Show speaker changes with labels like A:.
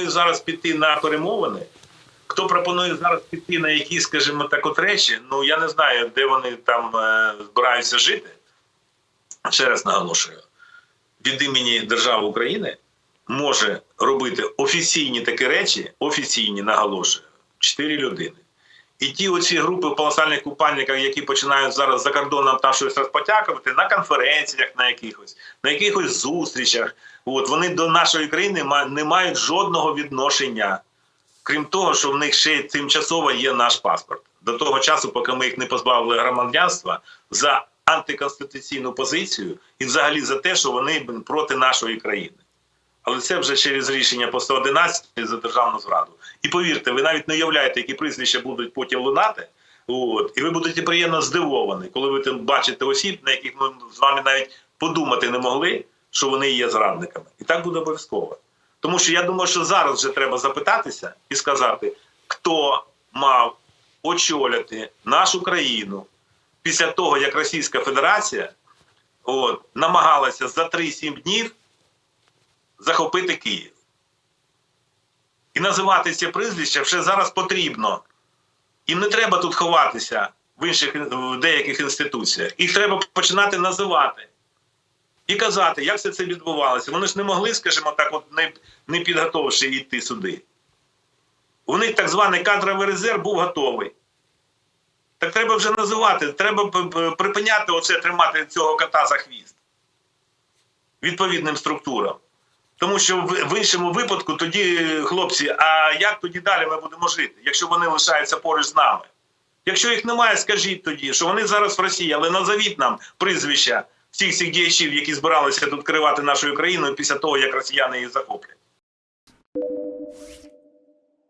A: пропонує зараз піти на перемовини, хто пропонує зараз піти на якісь, скажімо так, от речі, ну я не знаю, де вони там е, збираються жити. Ще раз наголошую, від імені держави України може робити офіційні такі речі, офіційні наголошую, чотири людини. І ті оці групи в колосальних купальниках, які починають зараз за кордоном там щось розпотякувати на конференціях, на якихось, на якихось зустрічах, от вони до нашої країни не мають жодного відношення, крім того, що в них ще тимчасово є наш паспорт. До того часу, поки ми їх не позбавили громадянства за антиконституційну позицію і взагалі за те, що вони проти нашої країни. Але це вже через рішення по 111 за державну зраду. І повірте, ви навіть не уявляєте, які прізвища будуть потім лунати. От, і ви будете приємно здивовані, коли ви там бачите осіб, на яких ми з вами навіть подумати не могли, що вони є зрадниками. І так буде обов'язково. Тому що я думаю, що зараз вже треба запитатися і сказати, хто мав очолити нашу країну після того, як Російська Федерація от, намагалася за 3-7 днів захопити Київ. І називати ці прізвища вже зараз потрібно. Їм не треба тут ховатися в інших в деяких інституціях. Їх треба починати називати і казати, як все це відбувалося. Вони ж не могли, скажімо так, от не, не підготовивши йти сюди. У них так званий кадровий резерв був готовий. Так треба вже називати, треба припиняти оце тримати цього кота за хвіст відповідним структурам. Тому що в, іншому випадку тоді, хлопці, а як тоді далі ми будемо жити, якщо вони лишаються поруч з нами? Якщо їх немає, скажіть тоді, що вони зараз в Росії, але назовіть нам прізвища всіх цих діячів, які збиралися тут керувати нашою країною після того, як росіяни її захоплять.